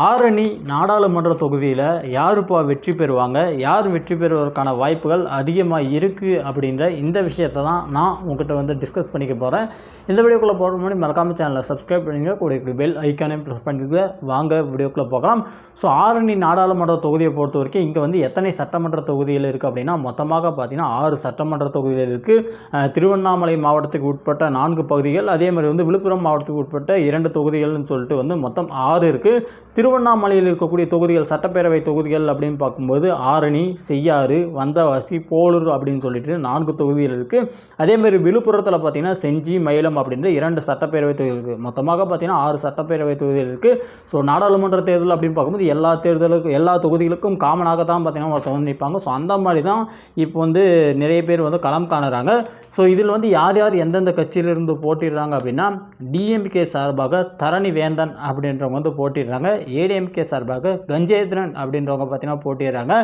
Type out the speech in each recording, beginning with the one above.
ஆரணி நாடாளுமன்ற தொகுதியில் யாருப்பா வெற்றி பெறுவாங்க? யார் வெற்றி பெறுவதற்கான வாய்ப்புகள் அதிகமாக இருக்குது அப்படின்ற இந்த விஷயத்தை தான் நான் உங்ககிட்ட வந்து டிஸ்கஸ் பண்ணிக்க போகிறேன் இந்த வீடியோக்குள்ளே போகிற முன்னாடி மறக்காம சேனலை சப்ஸ்கிரைப் பண்ணிங்க கூட இப்படி பெல் ஐக்கானே ப்ரெஸ் பண்ணிக்க வாங்க வீடியோக்குள்ளே போகலாம். ஸோ ஆரணி நாடாளுமன்ற தொகுதியை பொறுத்த வரைக்கும் இங்கே வந்து எத்தனை சட்டமன்ற தொகுதிகள் இருக்குது அப்படின்னா மொத்தமாக பார்த்திங்கன்னா ஆறு சட்டமன்ற தொகுதிகள் இருக்குது திருவண்ணாமலை மாவட்டத்துக்கு உட்பட்ட நான்கு பகுதிகள். அதே மாதிரி வந்து விழுப்புரம் மாவட்டத்துக்கு உட்பட்ட இரண்டு தொகுதிகள்னு சொல்லிட்டு வந்து மொத்தம் ஆறு இருக்குது திருவண்ணாமலையில் இருக்கக்கூடிய தொகுதிகள் சட்டப்பேரவை தொகுதிகள் அப்படின்னு பார்க்கும்போது ஆரணி செய்யாறு வந்தவாசி போலூர் அப்படின்னு சொல்லிட்டு நான்கு தொகுதிகள் இருக்குது அதேமாதிரி விழுப்புரத்தில் பார்த்தீங்கன்னா செஞ்சி மயிலம் அப்படின்ற இரண்டு சட்டப்பேரவை தொகுதிகள் இருக்குது மொத்தமாக பார்த்தீங்கன்னா ஆறு சட்டப்பேரவை தொகுதிகள் இருக்குது ஸோ நாடாளுமன்ற தேர்தல் அப்படின்னு பார்க்கும்போது எல்லா தேர்தலுக்கும் எல்லா தொகுதிகளுக்கும் காமனாக தான் பார்த்தீங்கன்னா ஒருத்தவங்க நிற்பாங்க ஸோ அந்த மாதிரி தான் இப்போ வந்து நிறைய பேர் வந்து களம் காணுறாங்க. ஸோ இதில் வந்து யார் யார் எந்தெந்த கட்சியிலிருந்து போட்டிடுறாங்க அப்படின்னா டிஎம்கே சார்பாக தரணி வேந்தன் அப்படின்றவங்க வந்து போட்டிடுறாங்க. ஏடிஎம்கே சார்பாக கஞ்சேந்திரன் அப்படின்றவங்க பார்த்தீங்கன்னா போட்டிடுறாங்க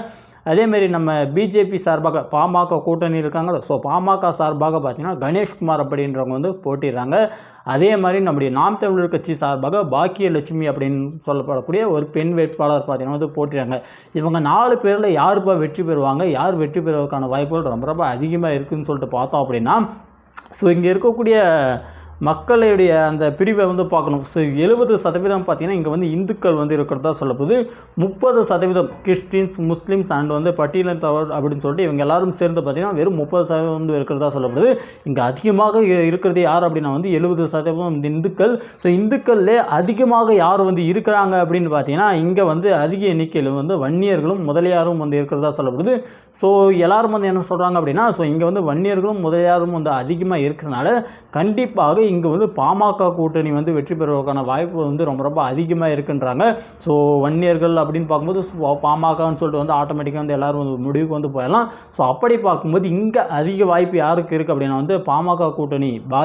அதேமாரி நம்ம பிஜேபி சார்பாக பாமக கூட்டணி இருக்காங்களோ ஸோ பாமக சார்பாக பார்த்தீங்கன்னா கணேஷ்குமார் அப்படின்றவங்க வந்து போட்டிடுறாங்க அதே மாதிரி நம்முடைய நாம் தமிழர் கட்சி சார்பாக பாக்கியலட்சுமி அப்படின்னு சொல்லப்படக்கூடிய ஒரு பெண் வேட்பாளர் பார்த்தீங்கன்னா வந்து போட்டிடுறாங்க இவங்க நாலு பேரில் யாருப்பா வெற்றி பெறுவாங்க? யார் வெற்றி பெறுவதற்கான வாய்ப்புகள் ரொம்ப ரொம்ப அதிகமாக இருக்குதுன்னு சொல்லிட்டு பார்த்தோம் அப்படின்னா ஸோ இங்கே இருக்கக்கூடிய மக்களுடைய அந்த பிரிவை வந்து பார்க்கணும். ஸோ எழுபது சதவீதம் பார்த்தீங்கன்னா இங்கே வந்து இந்துக்கள் வந்து இருக்கிறதா சொல்லப்போது முப்பது சதவீதம் கிறிஸ்டின்ஸ் முஸ்லீம்ஸ் அண்ட் வந்து பட்டியலினத்தவர் அப்படின்னு சொல்லிட்டு இவங்க எல்லாரும் சேர்ந்து பார்த்தீங்கன்னா வெறும் முப்பது சதவீதம் வந்து இருக்கிறதா சொல்லப்படுது. இங்கே அதிகமாக இருக்கிறது யார் அப்படின்னா வந்து எழுபது சதவீதம் வந்து இந்துக்கள். ஸோ இந்துக்கள்லே அதிகமாக யார் வந்து இருக்கிறாங்க அப்படின்னு பார்த்தீங்கன்னா இங்கே வந்து அதிக எண்ணிக்கையில் வந்து வன்னியர்களும் முதலியாரும் வந்து இருக்கிறதா சொல்லப்படுது. ஸோ எல்லாரும் வந்து என்ன சொல்கிறாங்க அப்படின்னா ஸோ இங்கே வந்து வன்னியர்களும் முதலியாரும் வந்து அதிகமாக இருக்கிறனால கண்டிப்பாக இங்கே வந்து பாமக கூட்டணி வந்து வெற்றி பெறுவதற்கான வாய்ப்பு வந்து ரொம்ப ரொம்ப அதிகமாக இருக்குன்றாங்க. ஸோ வன்னியர்கள் அப்படின்னு பார்க்கும்போது பாமகன்னு சொல்லிட்டு வந்து ஆட்டோமேட்டிக்காக வந்து எல்லாரும் வந்து முடிவுக்கு வந்து போயிடலாம். ஸோ அப்படி பார்க்கும்போது இங்கே அதிக வாய்ப்பு யாருக்கு இருக்குது அப்படின்னா வந்து பாமக கூட்டணி பா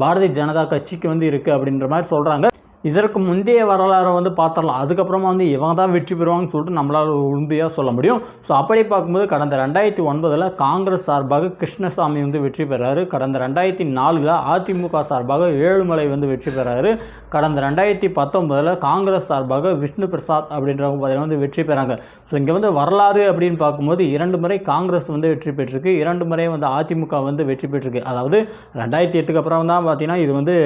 பாரதிய ஜனதா கட்சிக்கு வந்து இருக்குது அப்படின்ற மாதிரி சொல்கிறாங்க இதற்கு முந்தைய வரலாறை வந்து பார்த்துடலாம். அதுக்கப்புறமா வந்து இவங்க தான் வெற்றி பெறுவாங்கன்னு சொல்லிட்டு நம்மளால் உறுதியாக சொல்ல முடியும். ஸோ அப்படி பார்க்கும்போது கடந்த ரெண்டாயிரத்தி ஒன்பதில் காங்கிரஸ் சார்பாக கிருஷ்ணசாமி வந்து வெற்றி பெறாரு. கடந்த ரெண்டாயிரத்தி நாலில் அதிமுக சார்பாக ஏழுமலை வந்து வெற்றி பெறாரு. கடந்த ரெண்டாயிரத்தி பத்தொன்பதில் காங்கிரஸ் சார்பாக விஷ்ணு பிரசாத் அப்படின்றவங்க பார்த்தீங்கன்னா வந்து வெற்றி பெறாங்க. ஸோ இங்கே வந்து வரலாறு அப்படின்னு பார்க்கும்போது இரண்டு முறை காங்கிரஸ் வந்து வெற்றி பெற்றிருக்கு. இரண்டு முறை வந்து அதிமுக வந்து வெற்றி பெற்றிருக்கு. அதாவது ரெண்டாயிரத்தி எட்டுக்கு அப்புறம் தான் பார்த்தீங்கன்னா இது வந்து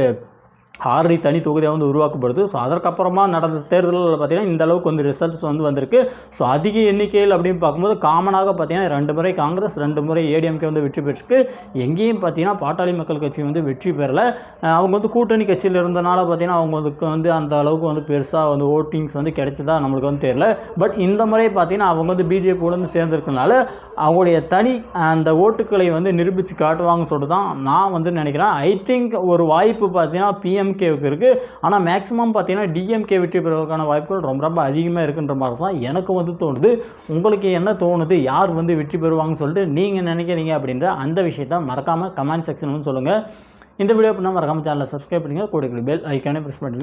ஆரணி தனி தொகுதியாக வந்து உருவாக்கப்படுது. ஸோ அதற்கப்புறமா நடந்த தேர்தலில் பார்த்தீங்கன்னா இந்த அளவுக்கு வந்து ரிசல்ட்ஸ் வந்து வந்திருக்கு. ஸோ அதிக எண்ணிக்கையில் அப்படின்னு பார்க்கும்போது காமனாக பார்த்தீங்கன்னா ரெண்டு முறை காங்கிரஸ் ரெண்டு முறை ஏடிஎம்கே வந்து வெற்றி பெற்றிருக்கு. எங்கேயும் பார்த்தீங்கன்னா பாட்டாளி மக்கள் கட்சி வந்து வெற்றி பெறலை. அவங்க வந்து கூட்டணி கட்சியில் இருந்தனால பார்த்தீங்கன்னா அவங்களுக்கு வந்து அந்த அளவுக்கு வந்து பெருசாக வந்து ஓட்டிங்ஸ் வந்து கிடைச்சதா நம்மளுக்கு வந்து தெரியல. பட் இந்த முறை பார்த்திங்கன்னா அவங்க வந்து பிஜேபியோட வந்து சேர்ந்துருக்கனால அவங்களுடைய தனி அந்த ஓட்டுக்களை வந்து நிரூபித்து காட்டுவாங்கன்னு சொல்லிட்டு தான் நான் வந்து நினைக்கிறேன். ஐ திங்க் ஒரு வாய்ப்பு பார்த்தீங்கன்னா டிஎம்கேவுக்கு இருக்குது ஆனால் மேக்ஸிமம் பார்த்தீங்கன்னா டிஎம்கே வெற்றி பெறுவதற்கான வாய்ப்புகள் ரொம்ப ரொம்ப அதிகமாக இருக்குன்ற மாதிரி தான் எனக்கு வந்து தோணுது. உங்களுக்கு என்ன தோணுது? யார் வந்து வெற்றி பெறுவாங்கன்னு சொல்லிட்டு நீங்கள் நினைக்கிறீங்க அப்படின்ற அந்த விஷயத்தை மறக்காமல் கமெண்ட் செக்ஷன் சொல்லுங்கள் இந்த வீடியோ பண்ணால் மறக்காமல் சேனலை சப்ஸ்கிரைப் பண்ணுங்கள் கூட பெல் ஐக்கானே ப்ரெஸ் பண்ணுங்கள்